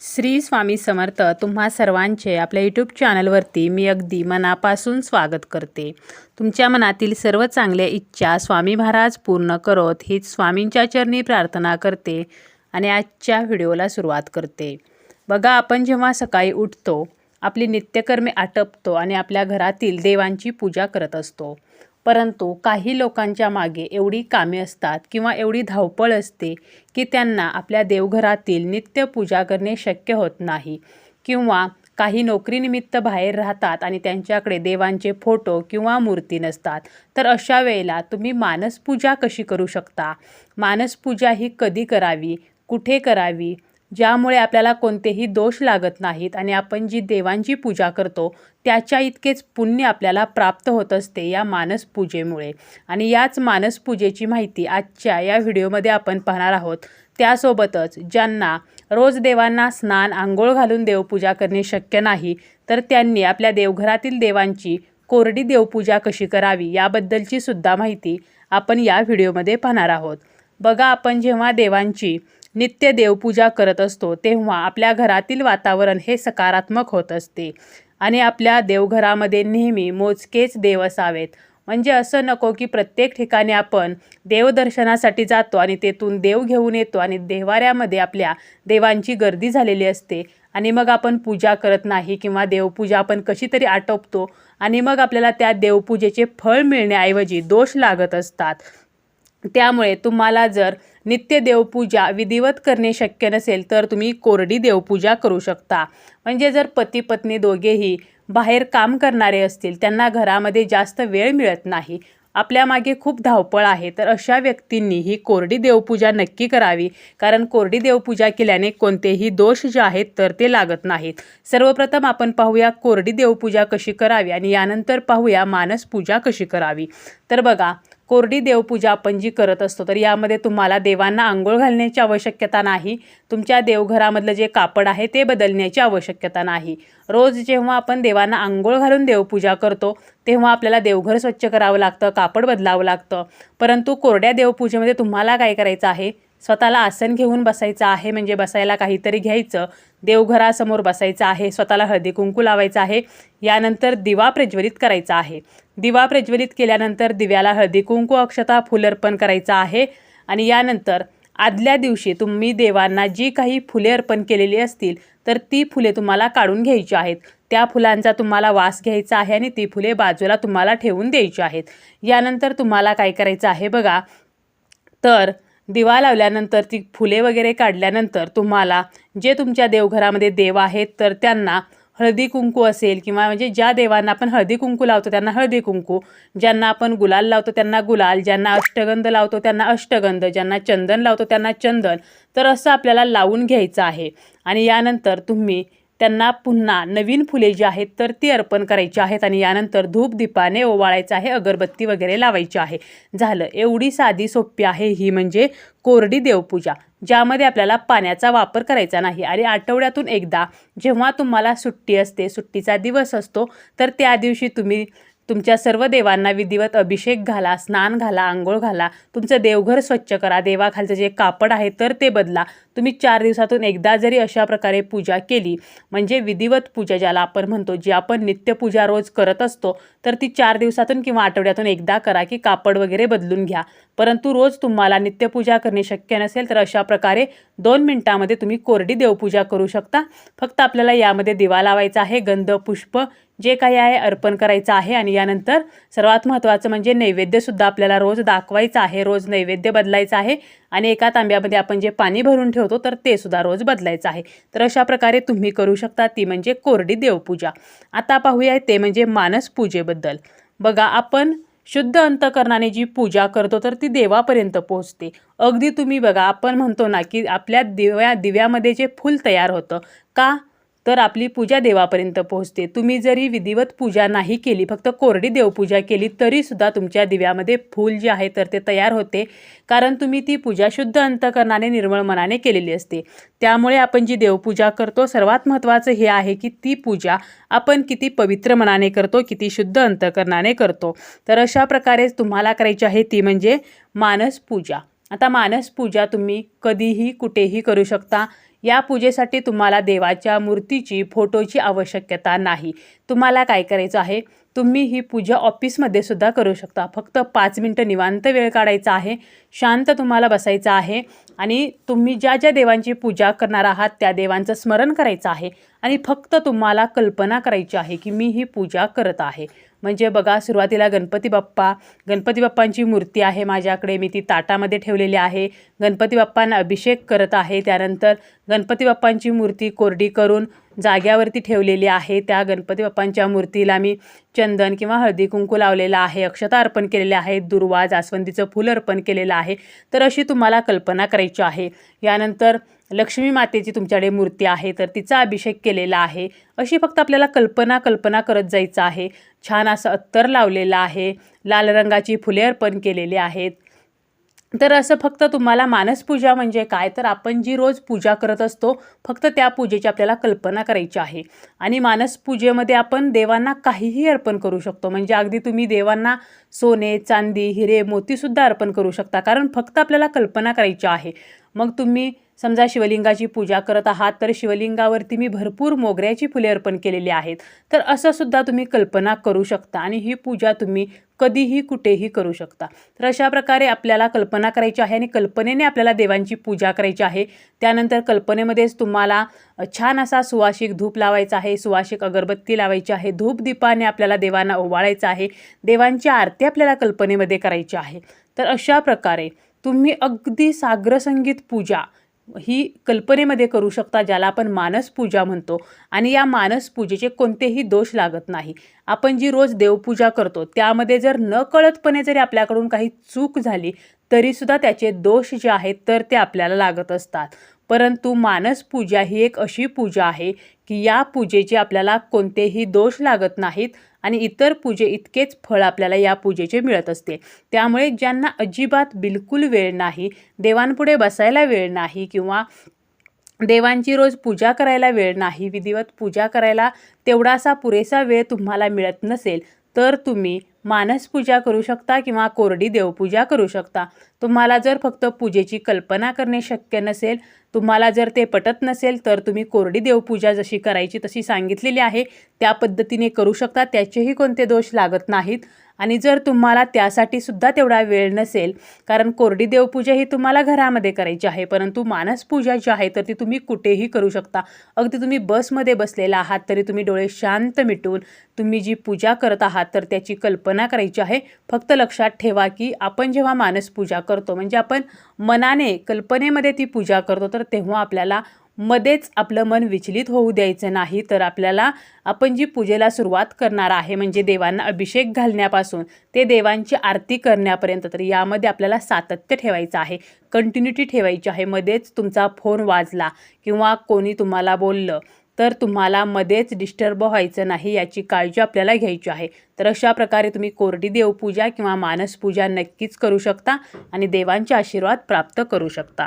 श्री स्वामी समर्थ तुम्हा सर्वांचे आपल्या यूट्यूब चॅनलवरती मी अगदी मनापासून स्वागत करते. तुमच्या मनातील सर्व चांगल्या इच्छा स्वामी महाराज पूर्ण करोत हीच स्वामींच्या चरणी प्रार्थना करते आणि आजच्या व्हिडिओला सुरुवात करते. बघा आपण जेव्हा सकाळी उठतो आपली नित्यकर्मे आटपतो आणि आपल्या घरातील देवांची पूजा करत असतो. परंतु काही लोकांच्या मागे एवढी कामे असतात किंवा एवढी धावपळ असते की त्यांना आपल्या देवघरातील नित्यपूजा करणे शक्य होत नाही. किंवा काही नोकरीनिमित्त बाहेर राहतात आणि त्यांच्याकडे देवांचे फोटो किंवा मूर्ती नसतात. तर अशा वेळेला तुम्ही मानसपूजा कशी करू शकता? मानसपूजा ही कधी करावी? कुठे करावी? ज्यामुळे आपल्याला कोणतेही दोष लागत नाहीत आणि आपण जी देवांची पूजा करतो त्याच्या इतकेच पुण्य आपल्याला प्राप्त होत असते या मानसपूजेमुळे आणि याच मानसपूजेची माहिती आजच्या या व्हिडिओमध्ये आपण पाहणार आहोत. त्यासोबतच ज्यांना रोज देवांना स्नान आंघोळ घालून देवपूजा करणे शक्य नाही तर त्यांनी आपल्या देवघरातील देवांची कोरडी देवपूजा कशी करावी याबद्दलची सुद्धा माहिती आपण या व्हिडिओमध्ये पाहणार आहोत. बघा आपण जेव्हा देवांची नित्य देवपूजा करत असतो तेव्हा आपल्या घरातील वातावरण हे सकारात्मक होत असते. आणि आपल्या देवघरामध्ये नेहमी मोजकेच देव असावेत. म्हणजे असं नको की प्रत्येक ठिकाणी आपण देवदर्शनासाठी जातो आणि तेथून देव घेऊन येतो आणि देवाऱ्यामध्ये आपल्या देवांची गर्दी झालेली असते. आणि मग आपण पूजा करत नाही किंवा देवपूजा आपण कशी तरी आटोपतो आणि मग आपल्याला त्या देवपूजेचे फळ मिळण्याऐवजी दोष लागत असतात. त्यामुळे तुम्हाला जर नित्य देवपूजा विधिवत करणे शक्य नसेल तर तुम्ही कोरडी देवपूजा करू शकता. म्हणजे जर पती पत्नी दोघेही बाहेर काम करणारे असतील त्यांना घरामध्ये जास्त वेळ मिळत नाही. आपल्या मागे खूप धावपळ आहे तर अशा व्यक्तींनी ही कोरडी देवपूजा नक्की करावी. कारण कोरडी देवपूजा केल्याने कोणतेही दोष जे आहेत तर ते लागत नाहीत. सर्वप्रथम आपण पाहूया कोरडी देवपूजा कशी करावी आणि यानंतर पाहूया मानस पूजा कशी करावी. तर बघा कोरडी देवपूजा आपण जी करत असतो तर यामध्ये तुम्हाला देवांना आंघोळ घालण्याची आवश्यकता नाही तुमच्या देवघरामधलं जे कापड आहे ते बदलण्याची आवश्यकता नाही. रोज जेव्हा आपण देवांना आंघोळ घालून देवपूजा करतो तेव्हा आपल्याला देवघर स्वच्छ करावं लागतं कापड बदलावं लागतं. परंतु कोरड्या देवपूजेमध्ये तुम्हाला काय करायचं आहे? स्वतःला आसन घेऊन बसायचं आहे म्हणजे बसायला काहीतरी घ्यायचं देवघरासमोर बसायचं आहे स्वतःला हळदी कुंकू लावायचं आहे यानंतर दिवा प्रज्वलित करायचा आहे. दिवा प्रज्वलित केल्यानंतर दिव्याला हळदी कुंकू अक्षता फुल अर्पण करायचं आहे. आणि यानंतर आदल्या दिवशी तुम्ही देवांना जी काही फुले अर्पण केलेली असतील तर ती फुले तुम्हाला काढून घ्यायची आहेत. त्या फुलांचा तुम्हाला वास घ्यायचा आहे आणि ती फुले बाजूला तुम्हाला ठेवून द्यायची आहेत. यानंतर तुम्हाला काय करायचं आहे बघा. तर दिवा लावल्यानंतर ती फुले वगैरे काढल्यानंतर तुम्हाला जे तुमच्या देवघरामध्ये देव आहेत तर त्यांना हळदी कुंकू असेल किंवा म्हणजे ज्या देवांना आपण हळदी कुंकू लावतो त्यांना हळदी कुंकू. ज्यांना आपण गुलाल लावतो त्यांना गुलाल. ज्यांना अष्टगंध लावतो त्यांना अष्टगंध. ज्यांना चंदन लावतो त्यांना चंदन. तर असं आपल्याला लावून घ्यायचं आहे. आणि यानंतर तुम्ही त्यांना पुन्हा नवीन फुले जी आहेत तर ती अर्पण करायची आहेत. आणि यानंतर धूप दीपाने ओवाळायचं आहे अगरबत्ती वगैरे लावायची आहे. झालं. एवढी साधी सोपी आहे ही म्हणजे कोरडी देवपूजा. ज्यामध्ये आपल्याला पाण्याचा वापर करायचा नाही. आणि आठवड्यातून एकदा जेव्हा तुम्हाला सुट्टी असते सुट्टीचा दिवस असतो तर त्या दिवशी तुम्ही तुमच्या सर्व देवांना विधिवत अभिषेक घाला स्नान घाला आंघोळ घाला तुमचं देवघर स्वच्छ करा देवाखालचं जे कापड आहे तर ते बदला. तुम्ही चार दिवसातून एकदा जरी अशा प्रकारे पूजा केली म्हणजे विधिवत पूजा ज्याला आपण म्हणतो जी आपण नित्यपूजा रोज करत असतो तर ती चार दिवसातून किंवा आठवड्यातून एकदा करा की कापड वगैरे बदलून घ्या. परंतु रोज तुम्हाला नित्यपूजा करणे शक्य नसेल तर अशा प्रकारे दोन मिनटामध्ये तुम्ही कोरडी देवपूजा करू शकता. फक्त आपल्याला यामध्ये दिवा लावायचा आहे गंध पुष्प जे काही आहे अर्पण करायचं आहे. आणि यानंतर सर्वात महत्त्वाचं म्हणजे नैवेद्यसुद्धा आपल्याला रोज दाखवायचं आहे रोज नैवेद्य बदलायचं आहे. आणि एका तांब्यामध्ये आपण जे पाणी भरून ठेवतो तर ते सुद्धा रोज बदलायचं आहे. तर अशा प्रकारे तुम्ही करू शकता ती म्हणजे कोरडी देवपूजा. आता पाहूया ते म्हणजे मानस पूजेबद्दल. बघा आपण शुद्ध अंतकरणाने जी पूजा करतो तर ती देवापर्यंत पोहोचते. अगदी तुम्ही बघा आपण म्हणतो ना की आपल्या दिव्या दिव्यामध्ये जे फूल तयार होतं का? तर आपली पूजा देवापर्यंत पोहोचते. तुम्ही जरी विधिवत पूजा नाही केली फक्त कोरडी देवपूजा केली तरीसुद्धा तुमच्या दिव्यामध्ये फूल जे आहे तर ते तयार होते. कारण तुम्ही ती पूजा शुद्ध अंतकरणाने निर्मळ मनाने केलेली असते. त्यामुळे आपण जी देवपूजा करतो सर्वात महत्त्वाचं हे आहे की ती पूजा आपण किती पवित्र मनाने करतो किती शुद्ध अंतकरणाने करतो. तर अशा प्रकारे तुम्हाला करायची आहे ती म्हणजे मानस पूजा. आता मानस पूजा तुम्ही कधीही कुठेही करू शकता. या पूजेसाठी तुम्हाला देवाच्या मूर्तीची फोटोची आवश्यकता नाही. तुम्हाला काय करायचं आहे? तुम्ही ही पूजा ऑफिसमध्ये सुद्धा करू शकता. फक्त पाच मिनटं निवांत वेळ काढायचा आहे शांत तुम्हाला बसायचं आहे आणि तुम्ही ज्या ज्या देवांची पूजा करणार आहात त्या देवांचं स्मरण करायचं आहे आणि फक्त तुम्हाला कल्पना करायची आहे की मी ही पूजा करत आहे. म्हणजे बघा सुरुवातीला गणपती बाप्पा गणपती बाप्पांची मूर्ती आहे माझ्याकडे मी ती ताटामध्ये ठेवलेली आहे. गणपती बाप्पांना अभिषेक करत आहे त्यानंतर गणपती बाप्पांची मूर्ती कोरडी करून जाग्यावरती ठेवलेली आहे. त्या गणपती बाप्पांच्या मूर्तीला मी चंदन किंवा हळदी कुंकू लावलेला आहे. अक्षता अर्पण केलेले आहे. दुर्वा जास्वंदीचं फूल अर्पण केलेलं आहे. तर अशी तुम्हाला कल्पना करायची आहे. यानंतर लक्ष्मी मातेची तुमच्याकडे मूर्ती आहे. तर तिचा अभिषेक केलेला आहे. अशी फक्त आपल्याला कल्पना कल्पना करत जायचं आहे. छान असं अत्तर लावलेलं आहे. लाल रंगाची फुले अर्पण केलेली आहेत. तर असं फक्त तुम्हाला मानसपूजा म्हणजे काय? तर आपण जी रोज पूजा करत असतो फक्त त्या पूजेची आपल्याला कल्पना करायची आहे. आणि मानसपूजेमध्ये आपण देवांना काहीही अर्पण करू शकतो. म्हणजे अगदी तुम्ही देवांना सोने चांदी हिरे मोतीसुद्धा अर्पण करू शकता. कारण फक्त आपल्याला कल्पना करायची आहे. मग तुम्ही समजा शिवलिंगाची पूजा करत आहात तर शिवलिंगावरती मी भरपूर मोगऱ्याची फुले अर्पण केलेली आहेत. तर असं सुद्धा तुम्ही कल्पना करू शकता आणि ही पूजा तुम्ही कधीही कुठेही करू शकता. तर अशा प्रकारे आपल्याला कल्पना करायची आहे आणि कल्पनेने आपल्याला देवांची पूजा करायची आहे. त्यानंतर कल्पनेमध्येच तुम्हाला छान असा सुवासिक धूप लावायचा आहे सुवासिक अगरबत्ती लावायची आहे धूप दीपाने आपल्याला देवांना ओवाळायचं आहे देवांची आरती आपल्याला कल्पनेमध्ये करायची आहे. तर अशा प्रकारे तुम्ही अगदी सागरसंगीत पूजा ही कल्पनेमध्ये करू शकता ज्याला आपण मानसपूजा म्हणतो. आणि या मानसपूजेचे कोणतेही दोष लागत नाही. आपण जी रोज देवपूजा करतो त्यामध्ये जर न कळतपणे जरी आपल्याकडून काही चूक झाली तरीसुद्धा त्याचे दोष जे आहेत तर ते आपल्याला लागत असतात. परंतु मानसपूजा ही एक अशी पूजा आहे की या पूजेचे आपल्याला कोणतेही दोष लागत नाहीत. आणि इतर पूजे इतकेच फळ आपल्याला या पूजेचे मिळत असते. त्यामुळे ज्यांना अजिबात बिलकुल वेळ नाही देवांपुढे बसायला वेळ नाही किंवा देवांची रोज पूजा करायला वेळ नाही विधिवत पूजा करायला तेवढासा पुरेसा वेळ तुम्हाला मिळत नसेल तर तुम्ही मानसपूजा करू शकता किंवा कोरडी देवपूजा करू शकता. तुम्हाला जर फक्त पूजेची कल्पना करणे शक्य नसेल तुम्हाला जर ते पटत नसेल तर तुम्ही कोरडी देवपूजा जशी करायची तशी सांगितलेली आहे त्या पद्धतीने करू शकता त्याचेही कोणते दोष लागत नाहीत. आणि जर तुम्हाला त्यासाठी सुद्धा तेवढा वेळ नसेल कारण कोरडी देवपूजा ही तुम्हाला घरामध्ये करायची आहे परंतु मानसपूजा जी आहे तर ती तुम्ही कुठेही करू शकता. अगदी तुम्ही बसमध्ये बसलेला आहात तरी तुम्ही डोळे शांत मिटून तुम्ही जी पूजा करत आहात तर त्याची कल्पना करायची आहे. फक्त लक्षात ठेवा की आपण जेव्हा मानसपूजा करतो म्हणजे आपण मनाने कल्पनेमध्ये ती पूजा करतो तर तेव्हा आपल्याला मध्येच आपलं मन विचलित होऊ द्यायचं नाही तर आपल्याला आपण जी पूजेला सुरुवात करणार आहे म्हणजे देवांना अभिषेक घालण्यापासून ते देवांची आरती करण्यापर्यंत तर यामध्ये आपल्याला सातत्य ठेवायचं आहे कंटिन्युटी ठेवायची आहे. मध्येच तुमचा फोन वाजला किंवा कोणी तुम्हाला बोललं तर तुम्हाला मध्येच डिस्टर्ब व्हायचं नाही याची काळजी आपल्याला घ्यायची आहे. तर अशा प्रकारे तुम्ही कोरडी देवपूजा किंवा मानसपूजा नक्कीच करू शकता आणि देवांचे आशीर्वाद प्राप्त करू शकता.